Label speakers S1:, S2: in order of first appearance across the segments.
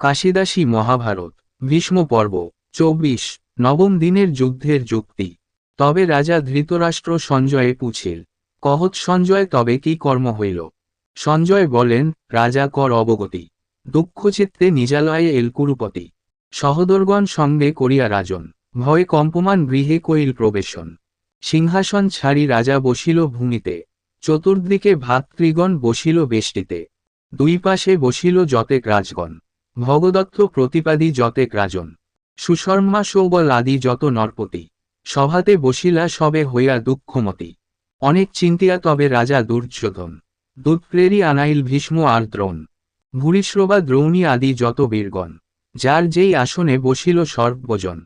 S1: কাশিদাসী মহাভারত, ভীষ্ম পর্ব, চব্বিশ, নবম দিনের যুদ্ধের যুক্তি। তবে রাজা ধৃতরাষ্ট্র সঞ্জয়ে পুছিল কহত সঞ্জয় তবে কি কর্ম হইল? সঞ্জয় বলেন, রাজা কর অবগতি। দুঃখচিত্তে নিজালয়ে এলকুরুপতি সহদরগণ সঙ্গে করিয়া রাজন। ভয়ে কম্পমান গৃহে কইল প্রবেশন। সিংহাসন ছাড়ি রাজা বসিল ভূমিতে। চতুর্দিকে ভাতৃগণ বসিল বেষ্টিতে। দুই পাশে বসিল যতেক রাজগণ। ভগদত্ত প্রতিপাদী যতেক রাজন সুশর্মা সৌবল আদি যত নরপতি। সভাতে বসিলা সবে হইয়া দুঃখমতি। অনেক চিন্তিয়া তবে রাজা দুর্যোধন। দুধপ্রেরী আনাইল ভীষ্ম আর দ্রোণ। ভূরিশ্রবা দ্রৌণী আদি যত বীরগণ। যার যেই আসনে বসিল সর্বজন।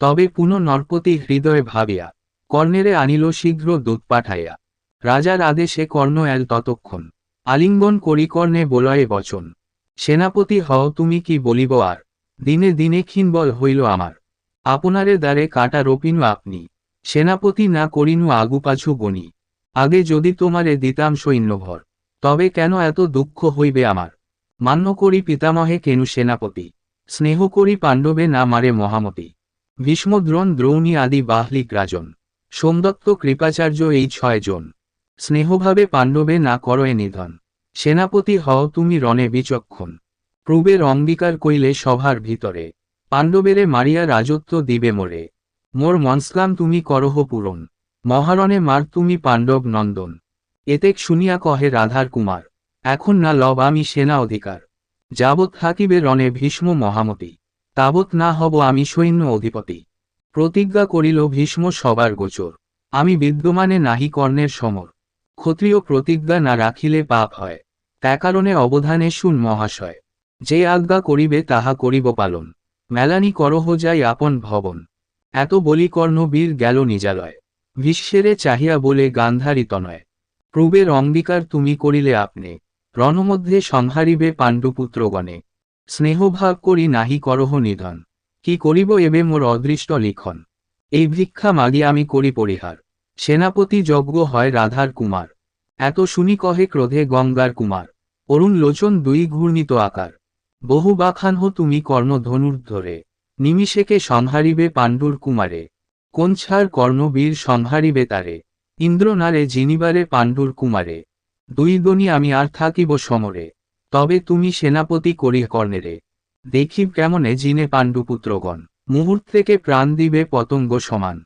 S1: তবে পুনঃ নরপতি হৃদয়ে ভাবিয়া, কর্ণেরে আনিল শীঘ্র দুধ পাঠাইয়া। রাজার আদেশে কর্ণ এল ততক্ষণ। আলিঙ্গন করি কর্ণে বলয়ে বচন। সেনাপতি, হও তুমি কি বলিব আর? দিনে দিনে ক্ষীণবল হইল আমার। আপনারে দ্বারে কাটা রোপিনু আপনি। সেনাপতি, না করিনু আগুপাছু গণি আগে যদি তোমারে দিতাম সৈন্যভর, তবে কেন এত দুঃখ হইবে আমার? মান্য করি পিতামহে কেনু সেনাপতি। স্নেহ করি পাণ্ডবে, না মারে মহামতি। ভীষ্মদ্রোণ, দ্রৌণী আদি বাহলিক রাজন। সোমদত্ত কৃপাচার্য এই ছয়জন। স্নেহভাবে পাণ্ডবে, না করয়ে নিধন। সেনাপতি হও তুমি রণে বিচক্ষণ। প্রবের অঙ্গীকার কইলে সভার ভিতরে। পাণ্ডবেরে মারিয়া রাজত্ব দিবে মোরে। মোর মনস্কাম তুমি করহ পূরণ। মহারণে মার তুমি পাণ্ডব নন্দন। এতেক শুনিয়া কহে রাধার কুমার, এখন না লব আমি সেনা অধিকার। যাবৎ থাকিবে রণে ভীষ্ম মহামতি। তাবৎ না হব আমি সৈন্য অধিপতি। প্রতিজ্ঞা করিল ভীষ্ম সবার গোচর। আমি বিদ্যমানে নাহি কর্ণের সমর। ক্ষত্রিয় প্রতিজ্ঞা না রাখিলে পাপ হয়। তা কারণে অবধানে শুন মহাশয়। যে আজ্ঞা করিবে তাহা করিব পালন। মেলানি করহ যাই আপন ভবন। এত বলি কর্ণ বীর গেল নিজালয়। বিশ্বেরে চাহিয়া বলে গান্ধারী তনয় প্রবের অঙ্গীকার তুমি করিলে আপনি। রণমধ্যে সংহারিবে পাণ্ডুপুত্রগণে। স্নেহভাব করি নাহি করহ নিধন। কি করিব এবে মোর অদৃষ্ট লিখন। এই ভিক্ষা মাগি আমি করি পরিহার। সেনাপতি যজ্ঞ হয় রাধার কুমার। এত শুনি কহে ক্রোধে গঙ্গার কুমার। অরুণ লোচন দুই ঘূর্ণিত আকার। বহু বাখানহ তুমি কর্ণ ধনুর ধরে। নিমিষেকে সংহারিবে পাণ্ডুর কুমারে। কোনছার কর্ণবীর সংহারিবে তারে। ইন্দ্র নারে জিনিবারে পাণ্ডুর কুমারে। দুই গণি আমি আর থাকিব সমরে। তবে তুমি সেনাপতি করি কর্ণেরে। দেখিব কেমনে জিনে পাণ্ডুপুত্রগণ। মুহূর্তেকে প্রাণ দিবে পতঙ্গ সমান।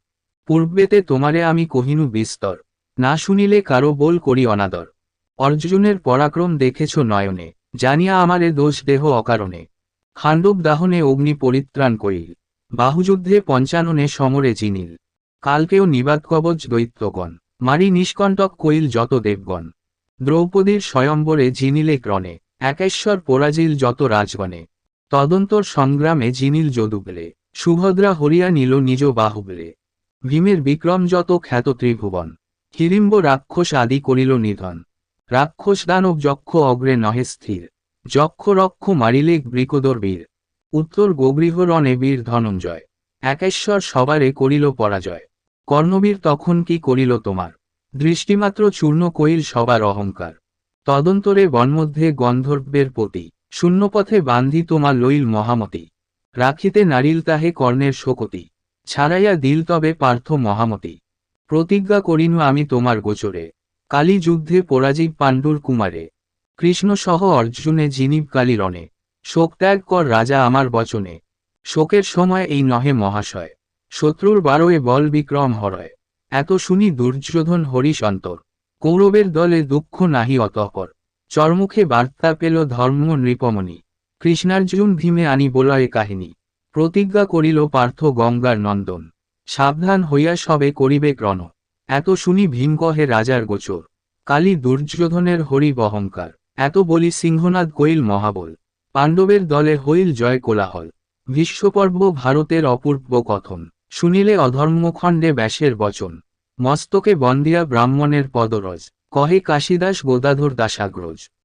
S1: পূর্বেতে তোমারে আমি কহিনু বিস্তর। না শুনিলে কারও বল করি অনাদর। অর্জুনের পরাক্রম দেখেছ নয়নে, জানিয়া আমারে দোষ দেহ অকারণে। খাণ্ডব দাহনে অগ্নি পরিত্রাণ করিল বাহুযুদ্ধে পঞ্চাননে সমরে জিনিল। কালকেও নিবাদ কবচ দৈত্যগণ। মারি নিষ্কণ্টক কইল যত দেবগণ। দ্রৌপদীর স্বয়ম্বরে জিনিলে ক্রণে, একেশ্বর পরাজিল যত রাজগণে। তদন্তর সংগ্রামে জিনিল যদুবলে। সুভদ্রা হরিয়া নিল নিজ বাহুবলে। ভীমের বিক্রম যত খ্যাত ত্রিভুবন। হিড়িম্ব রাক্ষস আদি করিল নিধন। রাক্ষস দানব যক্ষ অগ্রে নহে স্থির। যক্ষ রক্ষ মারিলে বৃকদর বীর। উত্তর গোগৃহ রণে বীর ধনঞ্জয়। একেশ্বর সবারে করিল পরাজয়। কর্ণবীর তখন কি করিল তোমার? দৃষ্টিমাত্র চূর্ণ কইল সবার অহংকার। তদন্তরে বনমধ্যে গন্ধর্বের পতি। শূন্যপথে বান্ধি তোমার লইল মহামতি। রাখিতে নারিল তাহে কর্ণের শোকতি। ছাড়াইয়া দিল তবে পার্থ মহামতি। প্রতিজ্ঞা করিনু আমি তোমার গোচরে। কালী যুদ্ধে পরাজীব পাণ্ডুর কুমারে। কৃষ্ণ সহ অর্জুনে জিনিব কালী রণে শোক ত্যাগ কর রাজা আমার বচনে। শোকের সময় এই নহে মহাশয়। শত্রুর বারোয়ে বল বিক্রম হরয়। এত শুনি দুর্যোধন হরিশ অন্তর। কৌরবের দলে দুঃখ নাহি অতঃপর। চরমুখে বার্তা পেল ধর্ম নৃপমণি। কৃষ্ণার্জুন ভীমে আনি বলয়ে কাহিনী। প্রতিজ্ঞা করিল পার্থ গঙ্গার নন্দন। সাবধান হইয়া সবে করিবে গ্রণ। এত শুনি ভীম কহে, রাজার গোচর। কালী দুর্যোধনের হরি বহংকার। এত বলি সিংহনাদ কইল মহাবল। পাণ্ডবের দলে হইল জয় কোলাহল। বিশ্বপর্ব ভারতের অপূর্ব কথন। শুনিলে অধর্মখণ্ডে ব্যাসের বচন। মস্তকে বন্দিয়া ব্রাহ্মণের পদরজ। কহে কাশিদাস গোদাধর দাসাগ্রজ